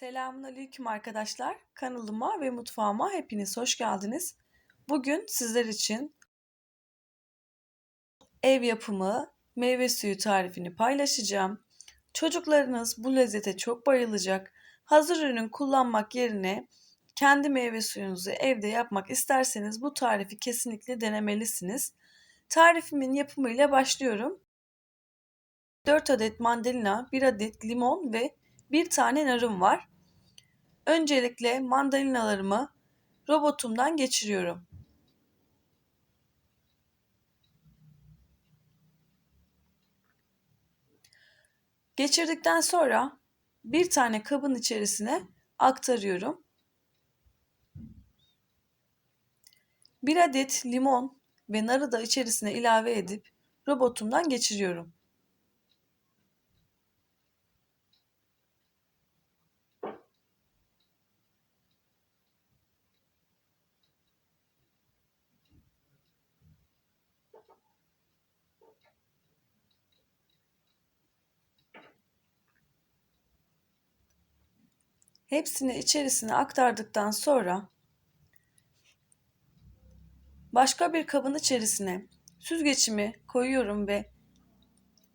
Selamünaleyküm arkadaşlar. Kanalıma ve mutfağıma hepiniz hoş geldiniz. Bugün sizler için ev yapımı meyve suyu tarifini paylaşacağım. Çocuklarınız bu lezzete çok bayılacak. Hazır ürün kullanmak yerine kendi meyve suyunuzu evde yapmak isterseniz bu tarifi kesinlikle denemelisiniz. Tarifimin yapımıyla başlıyorum. 4 adet mandalina, 1 adet limon ve bir tane narım var. Öncelikle mandalinalarımı robotumdan geçiriyorum. Geçirdikten sonra bir tane kabın içerisine aktarıyorum. Bir adet limon ve narı da içerisine ilave edip robotumdan geçiriyorum. Hepsini içerisine aktardıktan sonra başka bir kabın içerisine süzgeçimi koyuyorum ve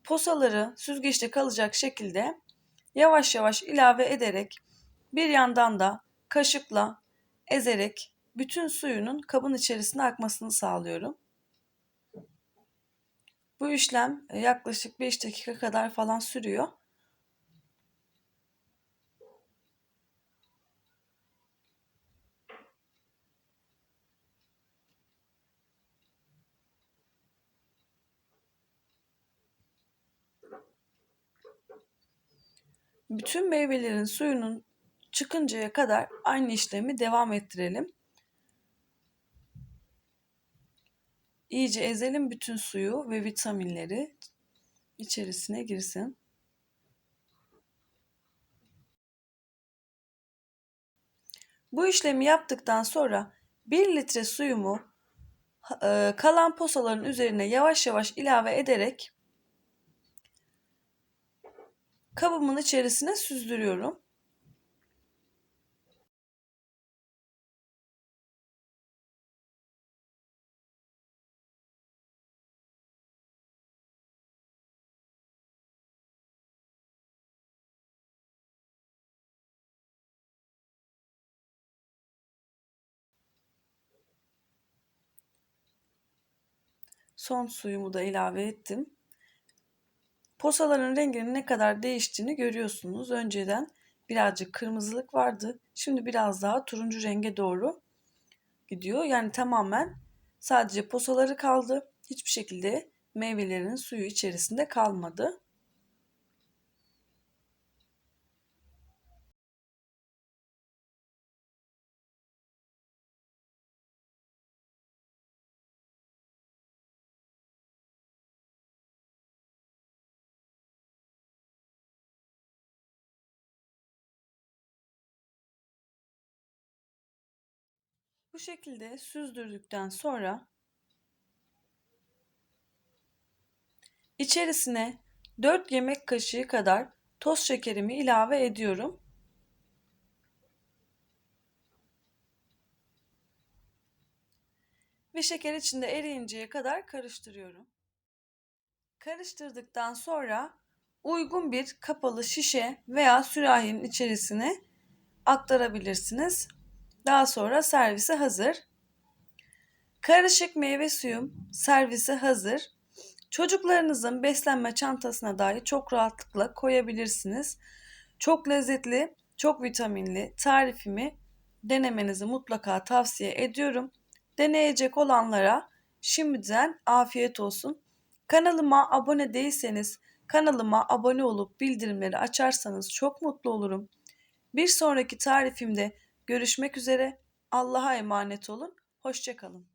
posaları süzgeçte kalacak şekilde yavaş yavaş ilave ederek bir yandan da kaşıkla ezerek bütün suyunun kabın içerisine akmasını sağlıyorum. Bu işlem yaklaşık 5 dakika kadar falan sürüyor. Bütün meyvelerin suyunun çıkıncaya kadar aynı işlemi devam ettirelim. İyice ezelim bütün suyu ve vitaminleri içerisine girsin. Bu işlemi yaptıktan sonra 1 litre suyumu e, kalan posaların üzerine yavaş yavaş ilave ederek kabımın içerisine süzdürüyorum. Son suyumu da ilave ettim. Posaların renginin ne kadar değiştiğini görüyorsunuz. Önceden birazcık kırmızılık vardı. Şimdi biraz daha turuncu renge doğru gidiyor. Yani tamamen sadece posaları kaldı. Hiçbir şekilde meyvelerin suyu içerisinde kalmadı. Bu şekilde süzdürdükten sonra içerisine 4 yemek kaşığı kadar toz şekerimi ilave ediyorum. Ve şeker içinde eriyinceye kadar karıştırıyorum. Karıştırdıktan sonra uygun bir kapalı şişe veya sürahinin içerisine aktarabilirsiniz. Daha sonra servise hazır. Karışık meyve suyum servise hazır. Çocuklarınızın beslenme çantasına dahi çok rahatlıkla koyabilirsiniz. Çok lezzetli, çok vitaminli tarifimi denemenizi mutlaka tavsiye ediyorum. Deneyecek olanlara şimdiden afiyet olsun. Kanalıma abone değilseniz kanalıma abone olup bildirimleri açarsanız çok mutlu olurum. Bir sonraki tarifimde Görüşmek üzere. Allah'a emanet olun. Hoşçakalın.